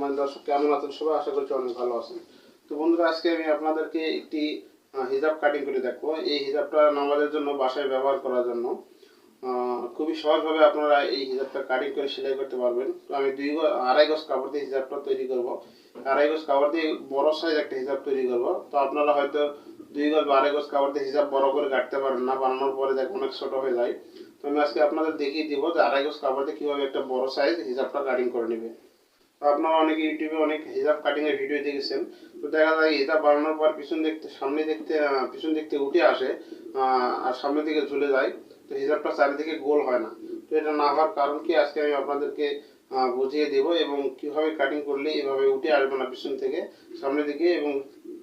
সম্মানিত দর্শক কেমন আছেন সবাই আশা করছি অনেক ভালো আছেন। তো বন্ধুরা, আজকে আমি আপনাদেরকে একটি হিজাব কাটিং করে দেখব। এই হিজাবটা নামাজের জন্য, বাসায় ব্যবহার করার জন্য। খুবই সহজভাবে আপনারা এই হিজাবটা কাটিং করে সেলাই করতে পারবেন। তো আমি দুই আড়াই গজ কাপড় দিয়ে হিজাবটা তৈরি করব। আড়াই গজ কাপড় দিয়ে বড় সাইজ একটা হিজাব তৈরি করব। তো আপনারা হয়তো দুই গজ বা আড়াই গজ কাপড় দিয়ে হিজাব বড় করে কাটতে পারেন না, বানানোর পরে দেখ অনেক ছোট হয়ে যায়। তো আমি আজকে আপনাদের দেখিয়ে দিব যে আড়াই গজ কাপড় দিয়ে কীভাবে একটা বড় সাইজ হিজাবটা কাটিং করে নেবে। তো আপনারা অনেক ইউটিউবে অনেক হিজাব কাটিং এর ভিডিও দেখেছেন। তো দেখা যায় হিজাব বানানোর পর পিছন দেখতে, সামনে দেখতে পিছন দেখতে উঠে আসে আর সামনের দিকে ঝুলে যায়। তো হিজাবটা চারিদিকে গোল হয় না। তো এটা না হওয়ার কারণ কি? আজকে আমি আপনাদেরকে বুঝিয়ে দেব এবং কীভাবে কাটিং করলে এভাবে উঠে আসবে না পিছন থেকে, সামনের দিকে এবং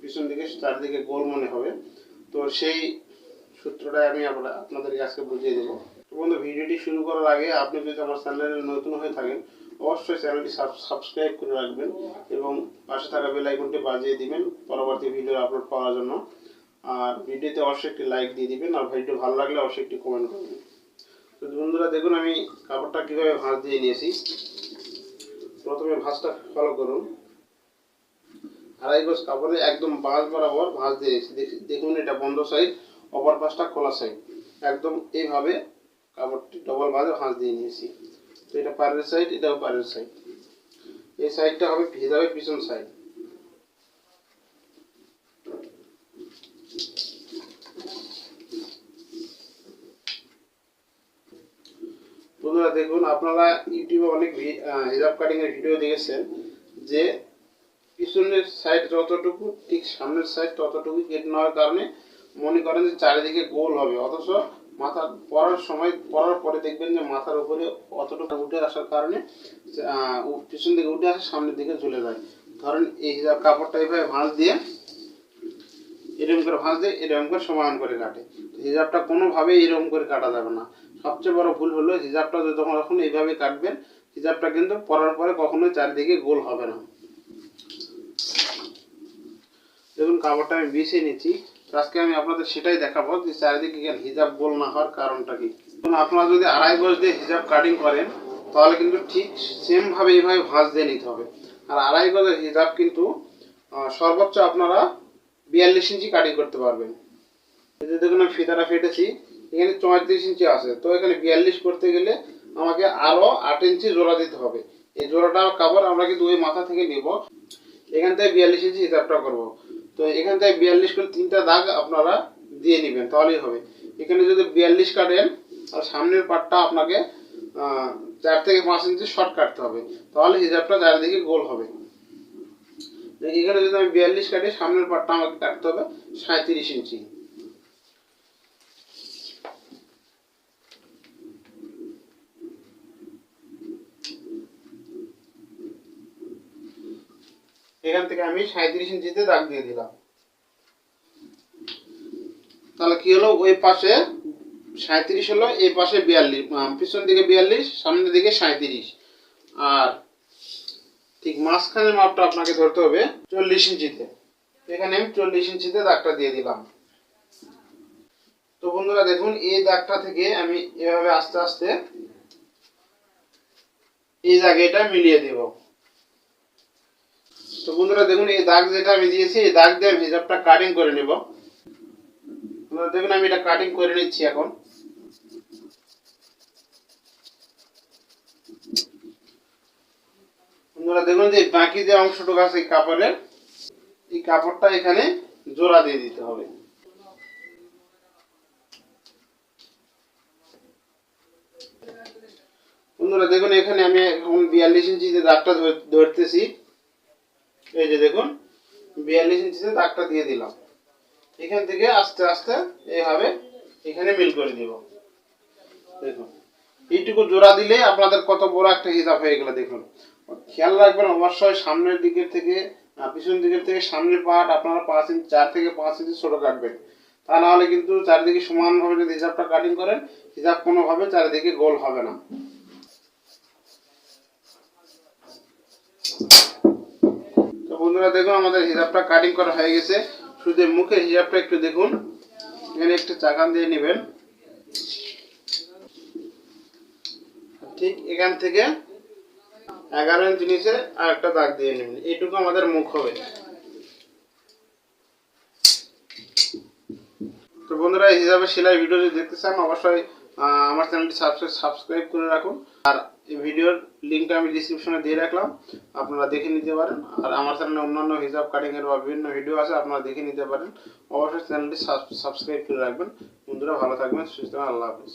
পিছন দিকে চারিদিকে গোল মনে হবে। তো সেই সূত্রটাই আমি আপনাদেরকে আজকে বুঝিয়ে দেবো। তো বন্ধু ভিডিওটি শুরু করার আগে আপনি যদি আমার চ্যানেলে নতুন হয়ে থাকেন অবশ্যই চ্যানেলটি সাবস্ক্রাইব করে রাখবেন এবং পাশে থাকা বেল আইকনটি বাজিয়ে দিবেন পরবর্তী ভিডিও আপলোড পাওয়ার জন্য। আর ভিডিওতে অবশ্যই একটি লাইক দিয়ে দিবেন, আর ভিডিও ভালো লাগলে অবশ্যই একটি কমেন্ট করবেন তো বন্ধুরা, দেখুন আমি কাপড়টা কীভাবে ভাঁজ দিয়ে নিয়েছি। প্রথমে ভাঁজটা ফলো করুন। আড়াই গজ কাপড়ে একদম বাঁশ বরাবর ভাঁজ দিয়ে দেখুন, এটা বন্ধ সাইড অপর পাশটা খোলা সাইড একদম এইভাবে কাপড়টি ডবল ভাঁজে ভাঁজ দিয়ে নিয়েছি। এটা পারের সাইড এটাও পারের সাইড এই সাইডটা হবে হিজাবের পিছন সাইড বন্ধুরা দেখুন, আপনারা ইউটিউবে অনেক হিজাব কাটিং এর ভিডিও দেখেছেন যে পিছনের সাইড যতটুকু, ঠিক সামনের সাইড ততটুকু কেটে নেওয়ার কারণে মনে করেন যে চারিদিকে গোল হবে। অথচ মাথা পরার সময় পরার পরে দেখবেন যে মাথার উপরে অতটুকু উঠে আসার কারণে পিছন দিকে উঠে আসে, সামনের দিকে ঝুলে যায়। ধরেন এই কাপড়টা এইভাবে ভাঁজ দিয়ে, এরকম করে ভাঁজ দিয়ে, এরকম করে সমান করে কাটে। হিজাবটা কোনোভাবেই এরকম করে কাটা যাবে না। সবচেয়ে বড় ভুল হলো হিজাবটা যখন যখন এইভাবে কাটবেন হিজাবটা কিন্তু পরার পরে কখনোই চারিদিকে গোল হবে না। দেখুন, কাপড়টা আমি বিছিয়ে নিচ্ছি। আজকে আমি আপনাদের সেটাই দেখাবো যে চারিদিকে কেন হিজাব গোল না হওয়ার কারণটা কি। আপনারা যদি আড়াই গজ দিয়ে হিজাব কাটিং করেন, তাহলে কিন্তু ঠিক সেম ভাবে এইভাবে ভাঁজ দিয়ে নিতে হবে। আর আড়াই গজের হিজাব কিন্তু সর্বোচ্চ আপনারা বিয়াল্লিশ ইঞ্চি কাটিং করতে পারবেন। এই যে দেখুন, আমি ফিতাটা ফেটেছি, এখানে চৌত্রিশ ইঞ্চি আছে। তো এখানে বিয়াল্লিশ করতে গেলে আমাকে আরও আট ইঞ্চি জোড়া দিতে হবে। এই জোড়াটা কাপড় আমরা কিন্তু ওই মাথা থেকে নেব। এখান থেকে বিয়াল্লিশ ইঞ্চি হিসাবটা করব। তো এখান থেকে বিয়াল্লিশ করে তিনটা দাগ আপনারা দিয়ে নেবেন, তাহলেই হবে। এখানে যদি বিয়াল্লিশ কাটেন আর সামনের পাটটা আপনাকে চার থেকে পাঁচ ইঞ্চি শর্ট কাটতে হবে, তাহলে হিসাবটা চারিদিকে গোল হবে। এখানে যদি আমি বিয়াল্লিশ কাটি, সামনের পাটটা আমাকে কাটতে হবে সাঁত্রিশ ইঞ্চি। এখান থেকে আমি সাঁত্রিশ ইঞ্চিতে দাগ দিয়ে দিলাম। তাহলে কি হলো? ওই পাশে সাঁত্রিশ হলো, এই পাশে বিয়াল্লিশ পিছন দিকে বিয়াল্লিশ, সামনের দিকে সাঁত্রিশ আর ঠিক মাঝখানের মাপটা আপনাকে ধরতে হবে চল্লিশ ইঞ্চিতে। এখানে আমি চল্লিশ ইঞ্চিতে দাগটা দিয়ে দিলাম। তো বন্ধুরা, দেখুন, এই দাগটা থেকে আমি এভাবে আস্তে আস্তে এই জায়গাটা মিলিয়ে দেব। তো বন্ধুরা দেখুন, এই দাগ যেটা আমি দিয়েছি, এই দাগ দিয়ে আমি হিসাবটা কাটিং করে নেব। বন্ধুরা দেখুন, আমি এটা কাটিং করে নিচ্ছি এখন। বন্ধুরা দেখুন যে বাকি যে অংশটুকু আছে কাপড়ের, এই কাপড়টা এখানে জোড়া দিয়ে দিতে হবে। বন্ধুরা দেখুন, এখানে আমি এখন বিয়াল্লিশ ইঞ্চিতে দাগটা ধর- ধরতেছি এই যে দেখুন, বিয়াল্লিশ ইঞ্চিতে দাগটা দিয়ে দিলাম। এখান থেকে আস্তে আস্তে এইভাবে এখানে মিল করে দিব। দেখুন, এইটুকু জোড়া দিলে আপনাদের কত বড় একটা হিসাব হয়ে গেল, দেখুন। খেয়াল রাখবেন, অবশ্যই সামনের দিকের থেকে পিছন দিকের থেকে সামনের পাট আপনারা পাঁচ ইঞ্চি চার থেকে পাঁচ ইঞ্চি ছোট কাটবেন। তা না হলে কিন্তু চারিদিকে সমানভাবে যদি হিসাবটা কাটিং করেন, হিসাব কোনোভাবে চারিদিকে গোল হবে না। বন্ধুরা দেখুন, আমাদের হিসাবটা কাটিং করা হয়ে গেছে। শুধু মুখের হিসাবটা একটু দেখুন। এখানে একটু চাকান দিয়ে নেবেন। ঠিক এখান থেকে এগারো ইঞ্চি নিচে আর একটা দাগ দিয়ে নেবেন। এইটুকু আমাদের মুখ হবে। তো বন্ধুরা, এই হিসাবে সেলাই ভিডিও যদি দেখতে চান, অবশ্যই আমার চ্যানেলটি সাবস্ক্রাইব সাবস্ক্রাইব করে রাখুন। আর এই ভিডিওর লিঙ্কটা আমি ডিসক্রিপশনে দিয়ে রাখলাম। আপনারা দেখে নিতে পারেন। আর আমার চ্যানেলে অন্যান্য হিসাব কাটিংয়ের বা বিভিন্ন ভিডিও আছে, আপনারা দেখে নিতে পারেন। অবশ্যই চ্যানেলটি সাবস্ক্রাইব করে রাখবেন। বন্ধুরা, ভালো থাকবেন, সুস্থ আল্লাহ হাফিজ।